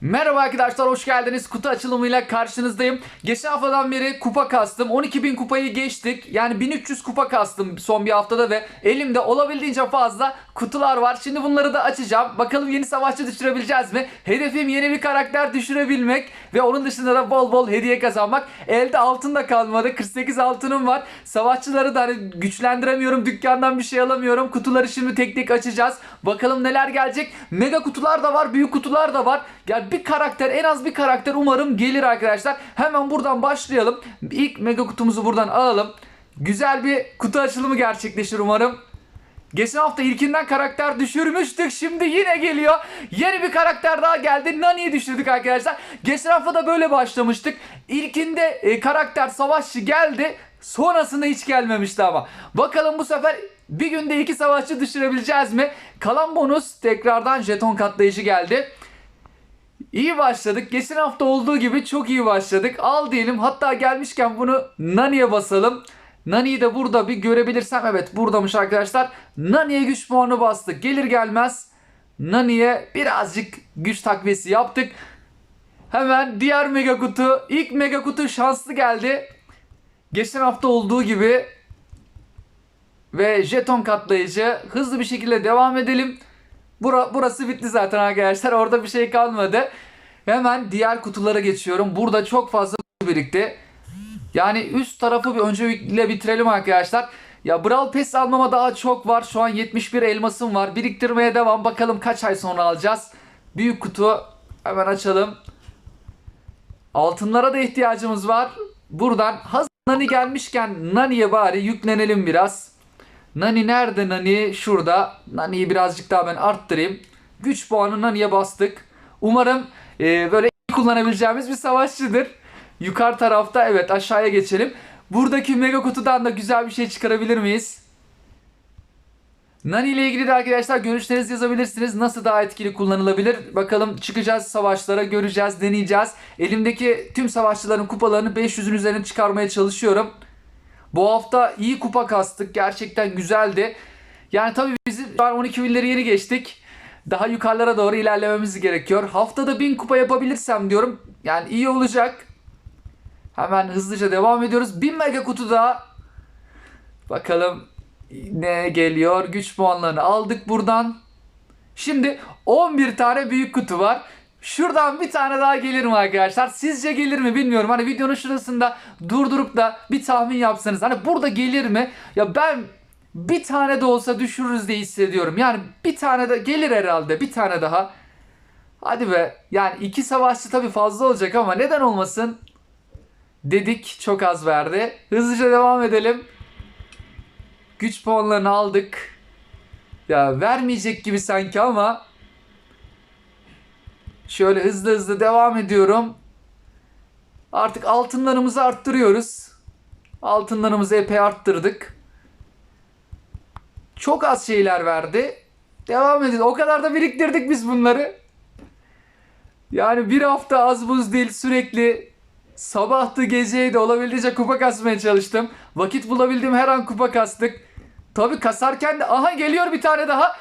Merhaba arkadaşlar hoş geldiniz. Kutu açılımıyla karşınızdayım. Geçen haftadan beri kupa kastım. 12.000 kupayı geçtik. Yani 1300 kupa kastım son bir haftada ve elimde olabildiğince fazla kutular var. Şimdi bunları da açacağım. Bakalım yeni savaşçı düşürebileceğiz mi? Hedefim yeni bir karakter düşürebilmek ve onun dışında da bol bol hediye kazanmak. Elde altın da kalmadı. 48 altınım var. Savaşçıları da hani güçlendiremiyorum. Dükkandan bir şey alamıyorum. Kutuları şimdi tek tek açacağız. Bakalım neler gelecek. Mega kutular da var. Büyük kutular da var. Yani bir karakter en az bir karakter umarım gelir arkadaşlar. Hemen buradan başlayalım. İlk mega kutumuzu buradan alalım. Güzel bir kutu açılımı gerçekleşir umarım. Geçen hafta ilkinden karakter düşürmüştük. Şimdi yine geliyor. Yeni bir karakter daha geldi. Nani'yi düşürdük arkadaşlar. Geçen hafta da böyle başlamıştık. İlkinde e, karakter savaşçı geldi. Sonrasında hiç gelmemişti ama. Bakalım bu sefer bir günde iki savaşçı düşürebileceğiz mi? Kalan bonus tekrardan jeton katlayıcı geldi. İyi başladık. Geçen hafta olduğu gibi çok iyi başladık. Al diyelim. Hatta gelmişken bunu Nani'ye basalım. Nani'yi de burada bir görebilirsem. Evet buradaymış arkadaşlar. Nani'ye güç puanı bastık. Gelir gelmez Nani'ye birazcık güç takviyesi yaptık. Hemen diğer mega kutu. İlk mega kutu şanslı geldi. Geçen hafta olduğu gibi ve jeton katlayıcı hızlı bir şekilde devam edelim. Bura, burası bitti zaten arkadaşlar. Orada bir şey kalmadı. Hemen diğer kutulara geçiyorum. Burada çok fazla birikti. Yani üst tarafı bir öncelikle bitirelim arkadaşlar. Ya Brawl Pass almama daha çok var. Şu an 71 elmasım var. Biriktirmeye devam. Bakalım kaç ay sonra alacağız. Büyük kutu hemen açalım. Altınlara da ihtiyacımız var. Buradan hazır Nani gelmişken Nani'ye bari yüklenelim biraz. Nani nerede Nani? Şurada. Nani'yi birazcık daha ben arttırayım. Güç puanı Nani'ye bastık. Umarım e, böyle kullanabileceğimiz bir savaşçıdır. Yukarı tarafta evet aşağıya geçelim. Buradaki mega kutudan da güzel bir şey çıkarabilir miyiz? Nani ile ilgili de arkadaşlar görüşlerinizi yazabilirsiniz. Nasıl daha etkili kullanılabilir? Bakalım çıkacağız savaşlara, göreceğiz, deneyeceğiz. Elimdeki tüm savaşçıların kupalarını 500'ün üzerine çıkarmaya çalışıyorum. Bu hafta iyi kupa kastık. Gerçekten güzeldi. Yani tabii bizim şu an 12 binleri yeni geçtik. Daha yukarılara doğru ilerlememiz gerekiyor. Haftada 1000 kupa yapabilirsem diyorum. Yani iyi olacak. Hemen hızlıca devam ediyoruz. 1000 mega kutu daha. Bakalım ne geliyor. Güç puanlarını aldık buradan. Şimdi 11 tane büyük kutu var. Şuradan bir tane daha gelir mi arkadaşlar? Sizce gelir mi bilmiyorum. Hani videonun şurasında durdurup da bir tahmin yapsanız. Hani burada gelir mi? Ya ben bir tane de olsa düşürürüz diye hissediyorum. Yani bir tane de gelir herhalde. Bir tane daha. Hadi be. Yani iki savaşçı tabii fazla olacak ama neden olmasın? Dedik çok az verdi. Hızlıca devam edelim. Güç puanlarını aldık. Ya vermeyecek gibi sanki ama Şöyle hızlı hızlı devam ediyorum. Artık altınlarımızı arttırıyoruz. Altınlarımızı epey arttırdık. Çok az şeyler verdi. Devam edelim. O kadar da biriktirdik biz bunları. Yani bir hafta az buz değil sürekli sabahtı geceydi olabildiğince kupa kasmaya çalıştım. Vakit bulabildiğim her an kupa kastık. Tabi kasarken de aha geliyor bir tane daha.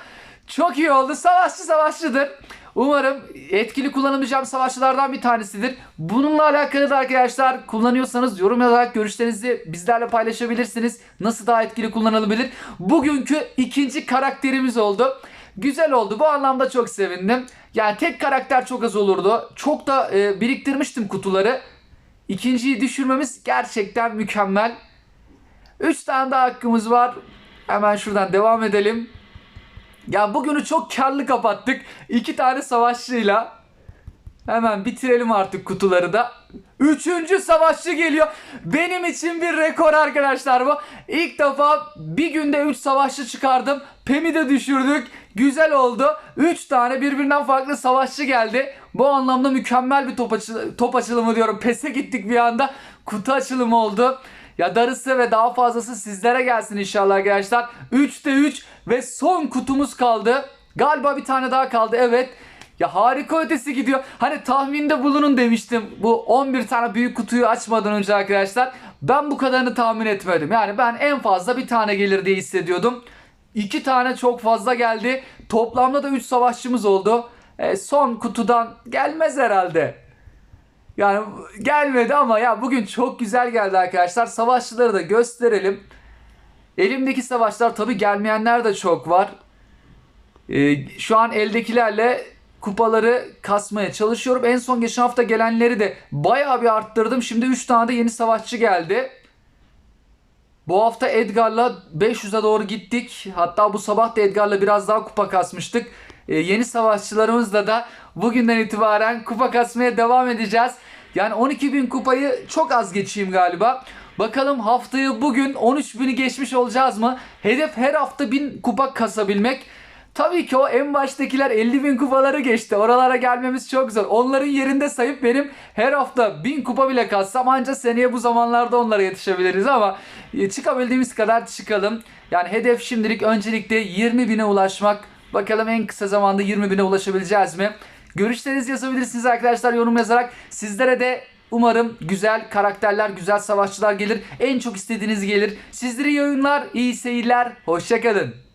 Çok iyi oldu. Savaşçı savaşçıdır. Umarım etkili kullanabileceğim savaşçılardan bir tanesidir. Bununla alakalı da arkadaşlar kullanıyorsanız yorum yazarak görüşlerinizi bizlerle paylaşabilirsiniz. Nasıl daha etkili kullanılabilir? Bugünkü ikinci karakterimiz oldu. Güzel oldu. Bu anlamda çok sevindim. Yani tek karakter çok az olurdu. Çok da e, biriktirmiştim kutuları. İkinciyi düşürmemiz gerçekten mükemmel. 3 tane daha hakkımız var. Hemen şuradan devam edelim. Ya bugünü çok karlı kapattık. İki tane savaşçıyla. Hemen bitirelim artık kutuları da. Üçüncü savaşçı geliyor. Benim için bir rekor arkadaşlar bu. İlk defa bir günde 3 savaşçı çıkardım. Pem'i de düşürdük. Güzel oldu. 3 tane birbirinden farklı savaşçı geldi. Bu anlamda mükemmel bir top, açı- top açılımı diyorum. Pese gittik bir anda. Kutu açılımı oldu. Ya darısı ve daha fazlası sizlere gelsin inşallah arkadaşlar. 3'te 3 ve son kutumuz kaldı. Galiba bir tane daha kaldı evet. Ya harika ötesi gidiyor. Hani tahminde bulunun demiştim bu 11 tane büyük kutuyu açmadan önce arkadaşlar. Ben bu kadarını tahmin etmedim. Yani ben en fazla bir tane gelir diye hissediyordum. 2 tane çok fazla geldi. Toplamda da 3 savaşçımız oldu. e, son kutudan gelmez herhalde. Yani gelmedi ama ya bugün çok güzel geldi arkadaşlar. Savaşçıları da gösterelim. Elimdeki savaşlar tabi gelmeyenler de çok var. Ee, şu an eldekilerle kupaları kasmaya çalışıyorum. En son geçen hafta gelenleri de bayağı bir arttırdım. Şimdi 3 tane de yeni savaşçı geldi. Bu hafta Edgar'la 500'e doğru gittik. Hatta bu sabah da Edgar'la biraz daha kupa kasmıştık. Ee, yeni savaşçılarımızla da bugünden itibaren kupa kasmaya devam edeceğiz. Yani 12.000 kupayı çok az geçeyim galiba. Bakalım haftayı bugün 13.000'i geçmiş olacağız mı? Hedef her hafta 1000 kupa kasabilmek. Tabii ki o en baştakiler 50 bin kupaları geçti. Oralara gelmemiz çok zor. Onların yerinde sayıp benim her hafta 1000 kupa bile kassam anca seneye bu zamanlarda onlara yetişebiliriz ama e, çıkabildiğimiz kadar çıkalım. Yani hedef şimdilik öncelikle 20 bine ulaşmak. Bakalım en kısa zamanda 20 bine ulaşabileceğiz mi? Görüşlerinizi yazabilirsiniz arkadaşlar yorum yazarak. Sizlere de Umarım güzel karakterler, güzel savaşçılar gelir. En çok istediğiniz gelir. Sizlere iyi oyunlar, iyi seyirler. Hoşçakalın.